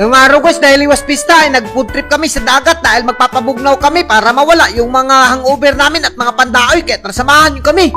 Yung araw guys, dahil iwas pista ay nag-food trip kami sa dagat dahil magpapabugnaw kami para mawala yung mga hangover namin at mga pandaoy kaya tara samahan nyo kami.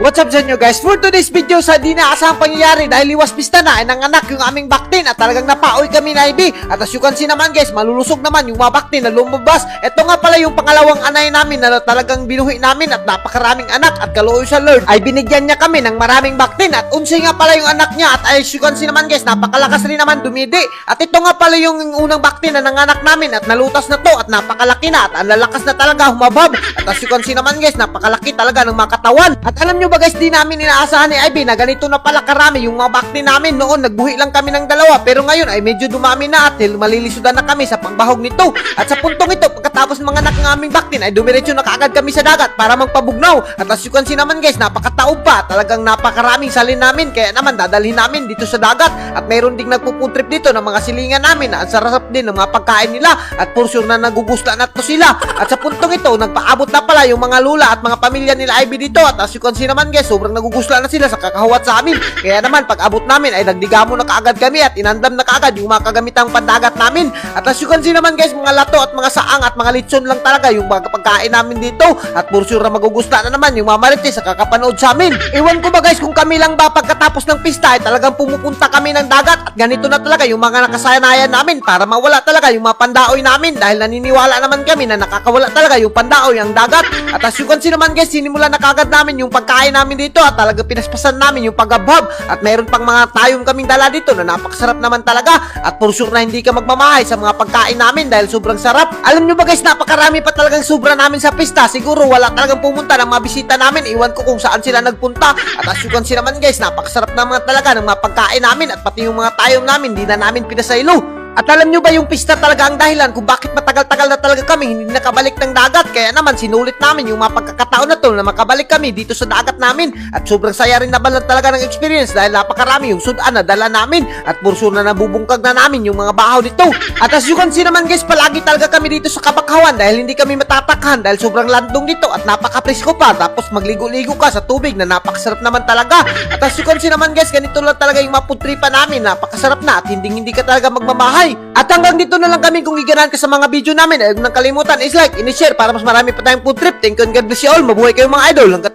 What's up sa inyo guys? For today's video sa di na asang pangyayari dahil iwas pista na ay nanganak yung aming baktin at talagang napaoy kami na IB. At as you can see naman guys, malulusog naman yung mga baktin na lumabas. Ito nga pala yung pangalawang anay namin na talagang binuhi namin at napakaraming anak at kaluoy sa Lord ay binigyan niya kami ng maraming baktin at unsi nga pala yung anak niya at as you can see naman guys, napakalakas rin naman dumidi. At ito nga pala yung unang baktin na nanganak namin at nalutas na to at napakalaki na at ang lalakas na talaga humabab. At as you can see naman guys, napakalaki talaga ng mga katawan. At alam nyo ba guys, di namin inaasahan ni Ivy na ganito na pala karami yung mga bakti namin noon. Nagbuhi lang kami ng dalawa pero ngayon ay medyo dumami na at malilisudan na kami sa pangbahog nito. At sa puntong ito, pagkatapos mga anak ng aming baktin ay dumiretso na kaagad kami sa dagat para magpabugnaw. At as you can see naman guys, napakataob pa. Talagang napakaraming salin namin kaya naman dadalhin namin dito sa dagat. At mayroon ding nagpupuntrip dito ng mga silingan namin na ang sarap din ng mga pagkain nila at for sure na nagugusla na to sila. At sa puntong ito, nagpaabot na pala yung mga lula at mga pamilya nila Ivy dito. At as you can see naman guys, sobrang nagugusla na sila sa kakahawat sa amin. Kaya naman, pag abot namin ay nagdigamo na kaagad kami at inandam na kaagad yung mga kagamitang pandagat namin. At as you can see naman guys, mga lato at mga saang at mga litson lang talaga yung mga pagkain namin dito. At for sure na magugusla na naman yung mga marites sa kakapanood sa amin. Iwan ko ba guys kung kami lang ba pagkatapos ng pista ay talagang pumupunta kami ng dagat at ganito na talaga yung mga nakasanayan namin para mawala talaga yung mga pandaoy namin dahil naniniwala naman kami na nakakawala talaga yung pandaoy ang dagat. At as you can see naman guys, sinimulan na kagad namin yung pagkain namin dito at talaga pinaspasan namin yung pagabhab at meron pang mga tayong kaming dala dito na napakasarap naman talaga at for sure na hindi ka magmamahay sa mga pagkain namin dahil sobrang sarap. Alam nyo ba guys, napakarami pa talagang sobra namin sa pista. Siguro wala talagang pumunta ng mga bisita namin. Iwan ko kung saan sila nagpunta. At as you can see naman guys, napakasarap na mga talaga ng mga pagkain namin at pati yung mga tayong namin, di na namin pinasaylo. At alam nyo ba yung pista talaga ang dahilan kung bakit matagal-tagal na talaga kami hindi nakabalik ng dagat. Kaya naman sinulit namin yung mga pagkakataon na to na makabalik kami dito sa dagat namin. At sobrang saya rin naman talaga ng experience dahil napakarami yung sudan na dala namin. At purso na nabubungkag na namin yung mga bahaw dito. At as you can see naman guys, palagi talaga kami dito sa kabakhawan dahil hindi kami matatakhan dahil sobrang landong dito at napaka-presko pa. Tapos magligo-ligo ka sa tubig na napakasarap naman talaga. At as you can see naman guys, ganito lang talaga yung maputripa namin. Napakasarap na at hindi hindi ka talaga magmamahay. At hanggang dito na lang kami kung iganahan ka sa mga video namin. Huwag nang kalimutan is like, in-share para mas marami pa tayong food trip. Thank you and God bless you all. Mabuhay kayo mga idol. Hanggat